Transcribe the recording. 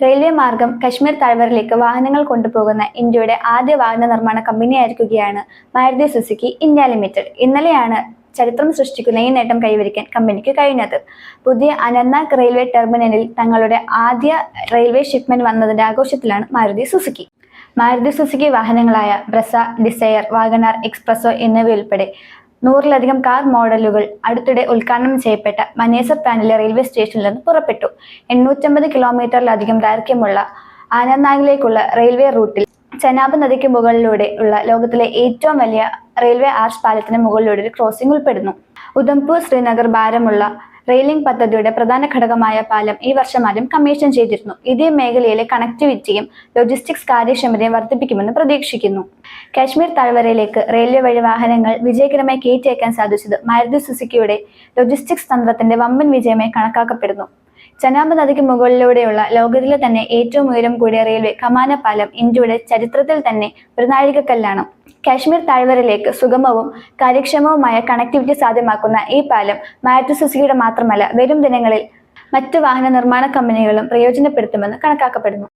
Railway മാർഗം കശ്മീർ താഴ്വരയിലേക്ക് വാഹനങ്ങൾ കൊണ്ടുപോകുന്ന ഇന്ത്യയുടെ ആദ്യ വാഹന നിർമ്മാണ കമ്പനിയായിരിക്കുകയാണ് മാരുതി സുസുക്കി ഇന്ത്യ ലിമിറ്റഡ്. ഇന്നലെയാണ് ചരിത്രം സൃഷ്ടിക്കുന്ന ഈ നേട്ടം കൈവരിക്കാൻ കമ്പനിക്ക് കഴിഞ്ഞത്. പുതിയ അനന്ത്നാഗ് റെയിൽവേ ടെർമിനലിൽ തങ്ങളുടെ ആദ്യ റെയിൽവേ ഷിപ്മെന്റ് വന്നതിന്റെ ആഘോഷത്തിലാണ് Maruti Suzuki. Maruti Suzuki വാഹനങ്ങളായ Brezza Dzire WagonR S Presso എന്നിവയുൾപ്പെടെ നൂറിലധികം കാർ മോഡലുകൾ അടുത്തിടെ ഉദ്ഘാടനം ചെയ്യപ്പെട്ട മനേസർ പാനിലെ റെയിൽവേ സ്റ്റേഷനിൽ നിന്ന് പുറപ്പെട്ടു. എണ്ണൂറ്റമ്പത് കിലോമീറ്ററിലധികം ദൈർഘ്യമുള്ള ആനന്ദ്നാഗിലേക്കുള്ള റെയിൽവേ റൂട്ടിൽ ചനാബ് നദിക്ക് മുകളിലൂടെ ഉള്ള ലോകത്തിലെ ഏറ്റവും വലിയ റെയിൽവേ ആർച്ച് പാലത്തിന് മുകളിലൂടെ ഒരു ക്രോസിംഗ് ഉൾപ്പെടുന്നു. ഉധംപൂർ ശ്രീനഗർ ഭാരമുള്ള റെയിലിംഗ് പദ്ധതിയുടെ പ്രധാന ഘടകമായ പാലം ഈ വർഷം ആദ്യം കമ്മീഷൻ ചെയ്തിരുന്നു. ഇതേ മേഖലയിലെ കണക്ടിവിറ്റിയും ലോജിസ്റ്റിക്സ് കാര്യക്ഷമതയും വർദ്ധിപ്പിക്കുമെന്ന് പ്രതീക്ഷിക്കുന്നു. കാശ്മീർ താഴ്വരയിലേക്ക് റെയിൽവേ വഴി വാഹനങ്ങൾ വിജയകരമായി കയറ്റിയേക്കാൻ സാധിച്ചത് മാരുതി സുസുക്കിയുടെ ലോജിസ്റ്റിക്സ് തന്ത്രത്തിന്റെ വമ്പൻ വിജയമായി കണക്കാക്കപ്പെടുന്നു. ചനാബ് നദിക്ക് മുകളിലൂടെയുള്ള ലോകത്തിലെ തന്നെ ഏറ്റവും ഉയരം കൂടിയ റെയിൽവേ കമാന പാലം ഇന്ത്യയുടെ ചരിത്രത്തിൽ തന്നെ ഒരു നാഴികക്കല്ലാണ്. കാശ്മീർ താഴ്വരയിലേക്ക് സുഗമവും കാര്യക്ഷമവുമായ കണക്ടിവിറ്റി സാധ്യമാക്കുന്ന ഈ പാലം മാരുതി മാത്രമല്ല വരും ദിനങ്ങളിൽ മറ്റ് വാഹന നിർമ്മാണ കമ്പനികളും പ്രയോജനപ്പെടുത്തുമെന്ന് കണക്കാക്കപ്പെടുന്നു.